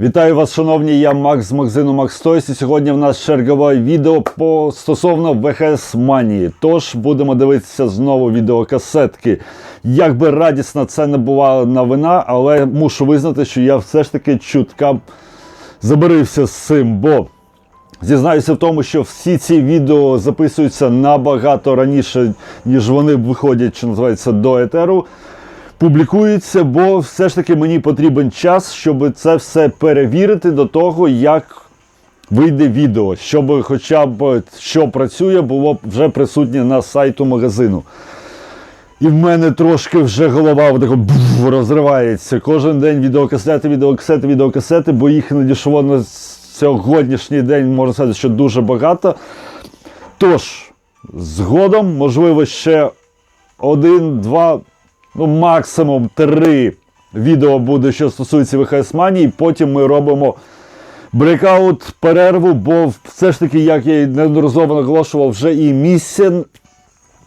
Вітаю вас, шановні, я Макс з магазину Toys і сьогодні в нас чергове відео по стосовно ВХС Манії. Тож будемо дивитися знову відеокасетки. Як би радісна це не була новина, але мушу визнати, що я все ж таки чутка забарився з цим, бо зізнаюся в тому, що всі ці відео записуються набагато раніше, ніж вони виходять, що називається, до етеру публікується, бо все ж таки мені потрібен час, щоб це все перевірити до того, як вийде відео, щоб хоча б що працює, було б вже присутнє на сайту магазину. І в мене трошки вже голова отако розривається. Кожен день відеокасети, відеокасети, відеокасети, бо їх надійшло на сьогоднішній день, можна сказати, що дуже багато. Тож, згодом, можливо, ще один, два, ну максимум три відео буде, що стосується ВХС Манії. Потім ми робимо брейкаут перерву, бо все ж таки, як я і неодноразово наголошував, вже і місця,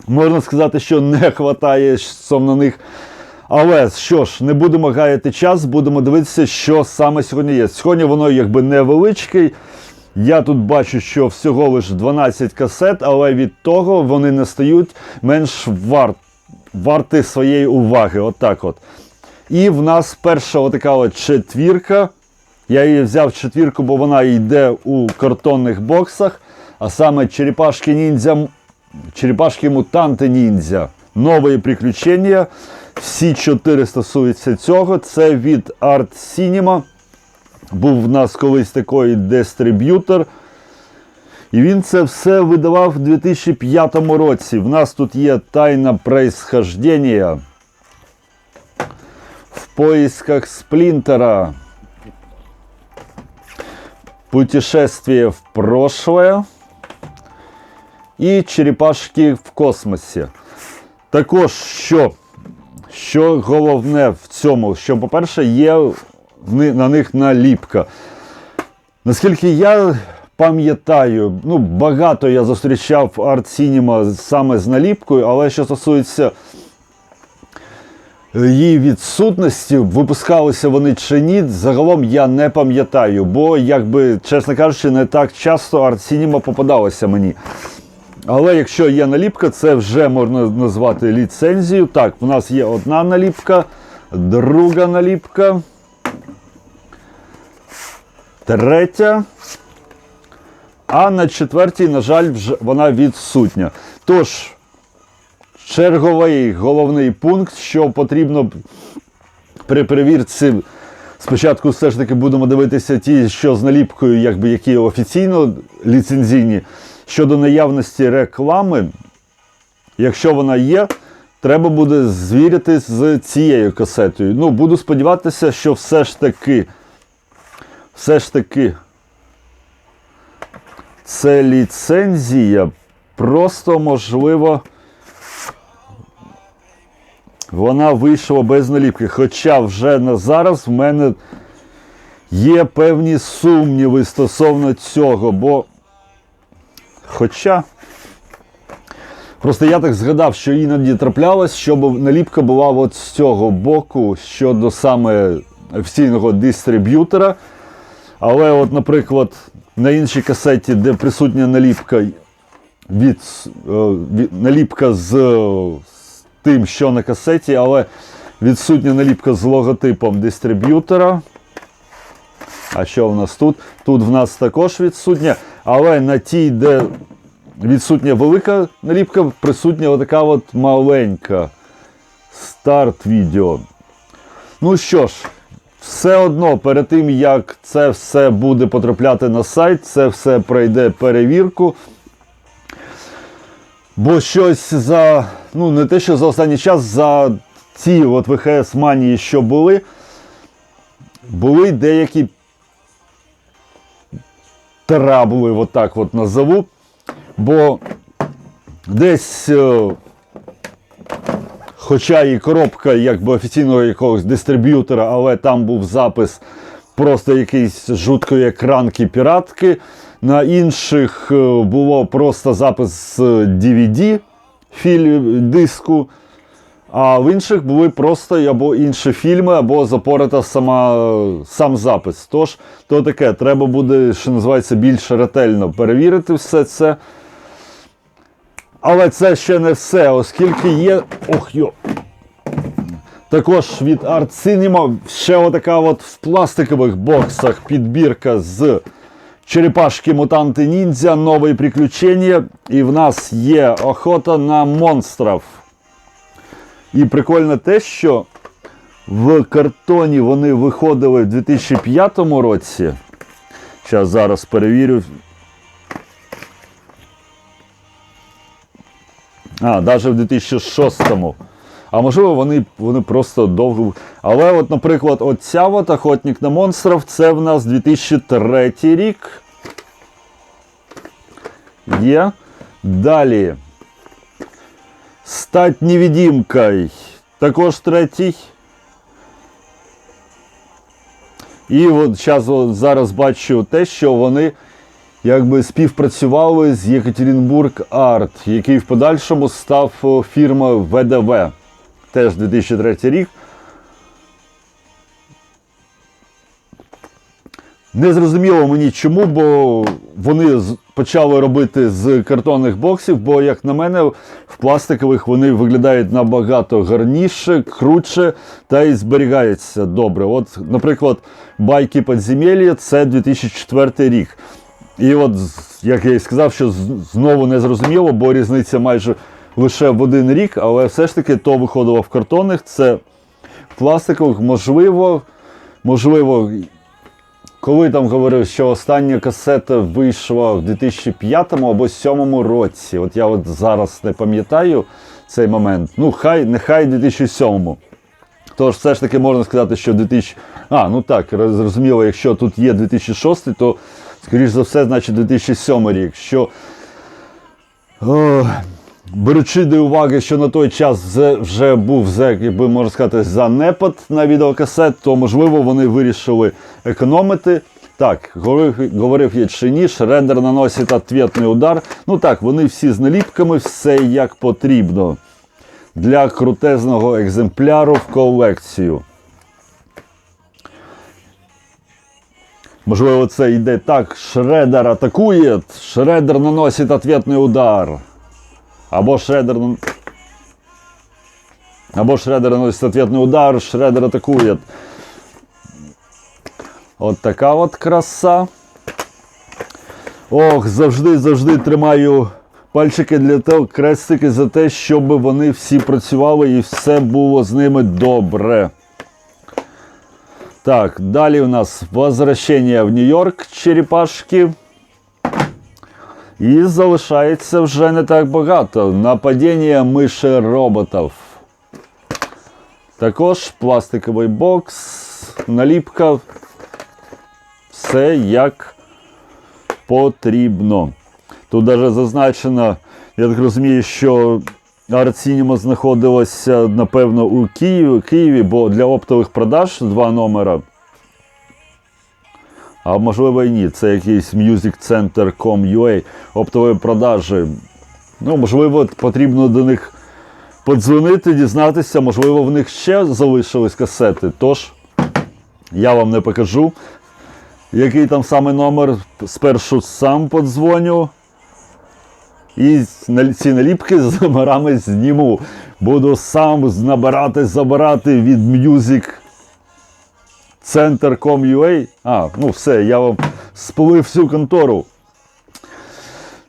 можна сказати, що не вистачає на них. Але що ж, не будемо гаяти час, будемо дивитися, що саме сьогодні є. Сьогодні воно якби невеличкий. Я тут бачу, що всього лише 12 касет, але від того вони не стають менш вар... варти своєї уваги. Отак от. І в нас перша отака от четвірка. Я її взяв четвірку, бо вона йде у картонних боксах. А саме черепашки ніндзя, черепашки мутанти ніндзя. Нові приключення. Всі чотири стосуються цього. Це від Art Cinema. Був в нас колись такий дистриб'ютор. І він це все видавав в 2005 році. В нас тут є тайна происхождения. В поисках сплінтера. Путешествие в прошлое. І черепашки в космосі. Також що? Що головне в цьому? Що, по-перше, є на них наліпка. Наскільки я пам'ятаю, ну, багато я зустрічав Art Cinema саме з наліпкою, але що стосується її відсутності, випускалися вони чи ні, загалом я не пам'ятаю, бо, якби, чесно кажучи, не так часто Art Cinema попадалося мені. Але якщо є наліпка, це вже можна назвати ліцензію. Так, в нас є одна наліпка, друга наліпка, третя. А на четвертій, на жаль, вона відсутня. Тож, черговий головний пункт, що потрібно при перевірці. Спочатку все ж таки будемо дивитися ті, що з наліпкою, якби які офіційно ліцензійні. Щодо наявності реклами, якщо вона є, треба буде звірити з цією касетою. Ну, буду сподіватися, що все ж таки, все ж таки, це ліцензія. Просто можливо. Вона вийшла без наліпки. Хоча вже на зараз в мене є певні сумніви стосовно цього, бо. Хоча. Просто я так згадав, що іноді траплялось, щоб наліпка була от з цього боку щодо саме офіційного дистриб'ютора. Але, от, наприклад, на іншій касеті, де присутня наліпка від, е, від наліпка з, з тим, що на касеті, але відсутня наліпка з логотипом дистриб'ютора. А що в нас тут? Тут в нас також відсутня, але на тій, де відсутня велика наліпка, присутня отака от маленька. Старт відео. Ну що ж, все одно перед тим, як це все буде потрапляти на сайт, це все пройде перевірку. Бо щось за, ну не те, що за останній час, за ці от ВХС манії, що були, були деякі трабли, от так от назову. Бо десь, е, хоча і коробка якби офіційного якогось дистриб'ютора, але там був запис просто якийсь жуткої екранки піратки. На інших е, було просто запис з DVD філі, диску. А в інших були просто або інші фільми, або запорита сама, сам запис. Тож, то таке, треба буде, що називається, більш ретельно перевірити все це. Але це ще не все, оскільки є. Ох йо! Також від Art Cinema ще отака от в пластикових боксах підбірка з черепашки мутанти ніндзя, нові приключення. І в нас є охота на монстрів. І прикольно те, що в картоні вони виходили в 2005 році. Зараз зараз перевірю. А, навіть в 2006-му. А можливо, вони, вони просто довго. Але, от, наприклад, оця от охотник на монстрів, це в нас 2003 рік. Є. Далі. Стать невидимкою. Також третій. І от зараз, зараз бачу те, що вони якби співпрацювали з Єкатеринбург Арт, який в подальшому став о, фірма ВДВ. Теж 2003 рік. Не зрозуміло мені чому, бо вони почали робити з картонних боксів, бо, як на мене, в пластикових вони виглядають набагато гарніше, круче та й зберігаються добре. От, наприклад, байки подземелля це 2004 рік. І от, як я і сказав, що знову не зрозуміло, бо різниця майже лише в один рік, але все ж таки то виходило в картонних, це в пластикових, можливо, можливо, коли там говорив, що остання касета вийшла в 2005 або 2007 році. От я от зараз не пам'ятаю цей момент. Ну, хай, нехай 2007. Тож все ж таки можна сказати, що 2000... А, ну так, зрозуміло, якщо тут є 2006, то, скоріш за все, значить 2007 рік. Що, о, беручи до уваги, що на той час вже- був, зе- якби можна сказати, занепад на відеокасет, то можливо вони вирішили економити. Так, говорив, говорив я чи ні, шредер наносить ответний удар. Ну так, вони всі з наліпками, все як потрібно для крутезного екземпляру в колекцію. Можливо, це йде так. Шредер атакує, Шредер наносить ответний удар. Або Шредер. нан- Або Шредер наносить ответний удар, Шредер атакує. От така от краса. Ох, завжди, завжди тримаю пальчики для того, крестики за те, щоб вони всі працювали і все було з ними добре. Так, далі у нас возвращення в Нью-Йорк черепашки. І залишається вже не так багато. Нападіння миші роботів. Також пластиковий бокс, наліпка. Все як потрібно. Тут навіть зазначено, я так розумію, що Арцініма знаходилася, напевно, у Києві, Києві, бо для оптових продаж два номера. А можливо і ні. Це якийсь musiccenter.com.ua, оптові продажі. Ну, можливо, потрібно до них подзвонити, дізнатися, можливо, в них ще залишились касети. Тож, я вам не покажу, який там саме номер. Спершу сам подзвоню. І ці наліпки з номерами зніму. Буду сам набирати, забирати від Music Center.com.ua. А, ну все, я вам сплив всю контору.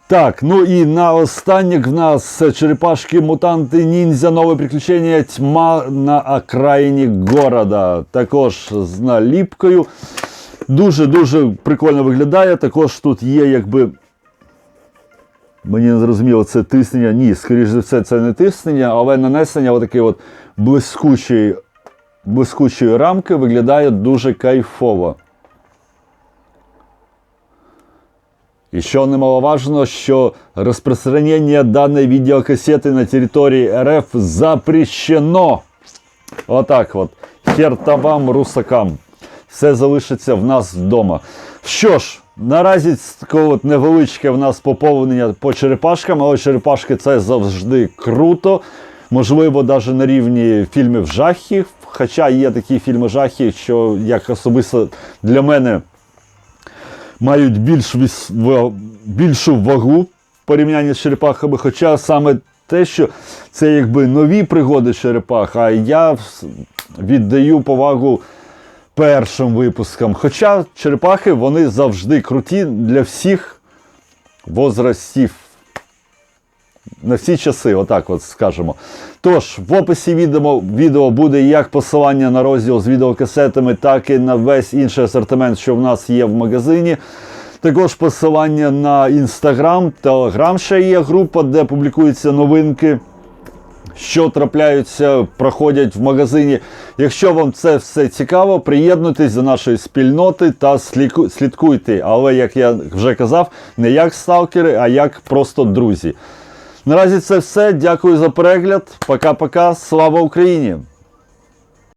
Так, ну і на останніх в нас черепашки, мутанти, ніндзя, нове приключення, тьма на окраїні города. Також з наліпкою. Дуже-дуже прикольно виглядає. Також тут є якби. Мені не зрозуміло, це тиснення. Ні, скоріш за все, це не тиснення, але нанесення отакої от блискучої, блискучої рамки виглядає дуже кайфово. І що немаловажно, що розпространення даної відеокасети на території РФ запрещено. Отак от. Херта вам, русакам. Все залишиться в нас вдома. Що ж, наразі таке невеличке в нас поповнення по черепашкам, але черепашки це завжди круто. Можливо, навіть на рівні фільмів жахів. Хоча є такі фільми жахів, що як особисто для мене мають більш віс- більшу вагу в порівнянні з черепахами. Хоча саме те, що це якби нові пригоди черепах, а я віддаю повагу першим випускам. Хоча черепахи вони завжди круті для всіх возрастів. На всі часи, отак от скажемо. Тож, в описі відео, відео буде як посилання на розділ з відеокасетами, так і на весь інший асортимент, що в нас є в магазині. Також посилання на інстаграм, телеграм ще є група, де публікуються новинки що трапляються, проходять в магазині. Якщо вам це все цікаво, приєднуйтесь до нашої спільноти та слідкуйте. Але, як я вже казав, не як сталкери, а як просто друзі. Наразі це все. Дякую за перегляд. Пока-пока. Слава Україні!